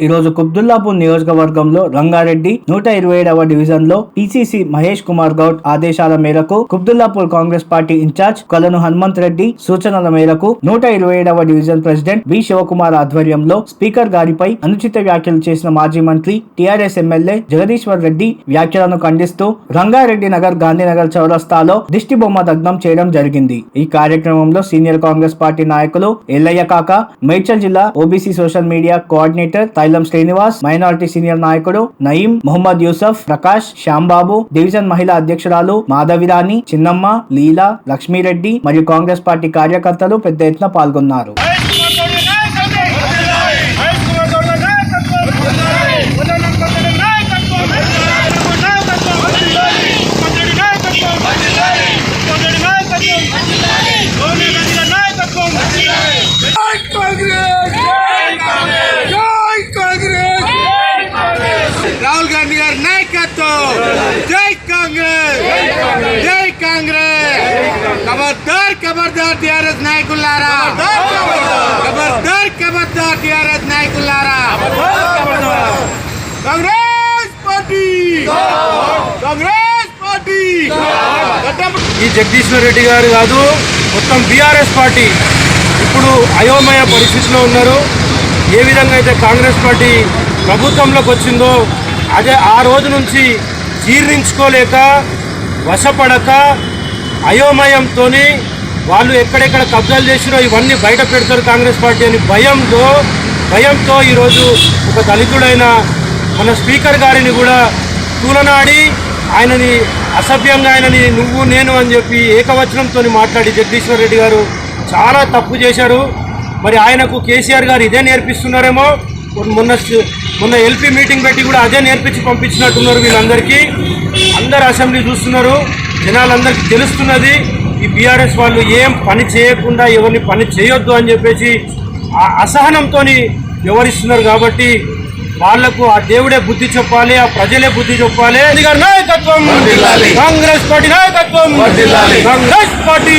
ఈ రోజు కుబ్దుల్లాపూర్ నియోజకవర్గంలో రంగారెడ్డి నూట ఇరవై ఏడవ డివిజన్లో పిసిసి మహేష్ కుమార్ గౌడ్ ఆదేశాల మేరకు కుబ్దుల్లాపూర్ కాంగ్రెస్ పార్టీ ఇన్ఛార్జ్ కలను హనుమంత్ రెడ్డి సూచనల మేరకు నూట ఇరవై ఏడవ డివిజన్ ప్రెసిడెంట్ బి శివకుమార్ ఆధ్వర్యంలో స్పీకర్ గారిపై అనుచిత వ్యాఖ్యలు చేసిన మాజీ మంత్రి టిఆర్ఎస్ ఎమ్మెల్యే జగదీశ్వర్ రెడ్డి వ్యాఖ్యలను ఖండిస్తూ రంగారెడ్డి నగర్ గాంధీనగర్ చౌరస్తాలో దిష్టి బొమ్మ దగ్నం చేయడం జరిగింది. ఈ కార్యక్రమంలో సీనియర్ కాంగ్రెస్ పార్టీ నాయకులు ఎల్లయ్య కాక మేడ్చల్ జిల్లా ఓబీసీ సోషల్ మీడియా కోఆర్డినేటర్ తైలం శ్రీనివాస్ మైనార్టీ సీనియర్ నాయకుడు నయీం మొహమ్మద్ యూసఫ్ ప్రకాష్ శ్యాంబాబు డివిజన్ మహిళా అధ్యక్షురాలు మాధవిరాణి చిన్నమ్మ లీలా లక్ష్మీరెడ్డి మరియు కాంగ్రెస్ పార్టీ కార్యకర్తలు పెద్ద ఎత్తున పాల్గొన్నారు మహేష్ కుమార్ గౌడ్ నాయకత్వం మహేష్ కుమార్ గౌడ్ నాయకత్వం నాయకత్వం మంత్రి నాయకత్వం మంత్రి నాయకత్వం ధోని గాంధీ నాయకత్వం జై కాంగ్రెస్ జై కాంగ్రెస్ జై కాంగ్రెస్ రాహుల్ గాంధీ గారి నాయకత్వం జై కాంగ్రెస్ జై కాంగ్రెస్. ఖబర్దార్ ఖబర్దార్ టిఆర్ఎస్ నాయకులారా. ఖబర్దార్ ఖబర్దార్ టిఆర్ఎస్ నాయకులారా. కాంగ్రెస్ పార్టీ. కాంగ్రెస్ పార్టీ. ఈ జగదీశ్వర్ రెడ్డి గారు కాదు మొత్తం బీఆర్ఎస్ పార్టీ. ఇప్పుడు అయోమయ పరిస్థితిలో ఉన్నారు. ఏ విధంగా అయితే కాంగ్రెస్ పార్టీ ప్రభుత్వంలోకి వచ్చిందో అదే ఆ రోజు నుంచి జీర్ణించుకోలేక వశపడక అయోమయంతో వాళ్ళు ఎక్కడెక్కడ కబ్జాలు చేసిరో ఇవన్నీ బయట పెడతారు కాంగ్రెస్ పార్టీ అని భయంతో భయంతో ఈరోజు ఒక దళితుడైన మన స్పీకర్ గారిని కూడా తూలనాడి ఆయనని అసభ్యంగా ఆయనని నువ్వు నేను అని చెప్పి ఏకవచనంతో మాట్లాడి జగదీశ్వర్ రెడ్డి గారు చాలా తప్పు చేశారు. మరి ఆయనకు కేసీఆర్ గారు ఇదే నేర్పిస్తున్నారేమో? మొన్న మొన్న ఎల్పీ మీటింగ్ పెట్టి కూడా అదే నేర్పించి పంపించినట్టున్నారు వీళ్ళందరికీ. అందరు అసెంబ్లీ చూస్తున్నారు. జనాలందరికీ తెలుస్తున్నది ఈ బీఆర్ఎస్ వాళ్ళు ఏం పని చేయకుండా ఎవరిని పని చేయొద్దు అని చెప్పేసి ఆ అసహనంతో వ్యవహరిస్తున్నారు కాబట్టి వాళ్ళకు ఆ దేవుడే బుద్ధి చెప్పాలి ఆ ప్రజలే బుద్ధి చెప్పాలి. నాయకత్వం! కాంగ్రెస్ పార్టీ నాయకత్వం! కాంగ్రెస్ పార్టీ!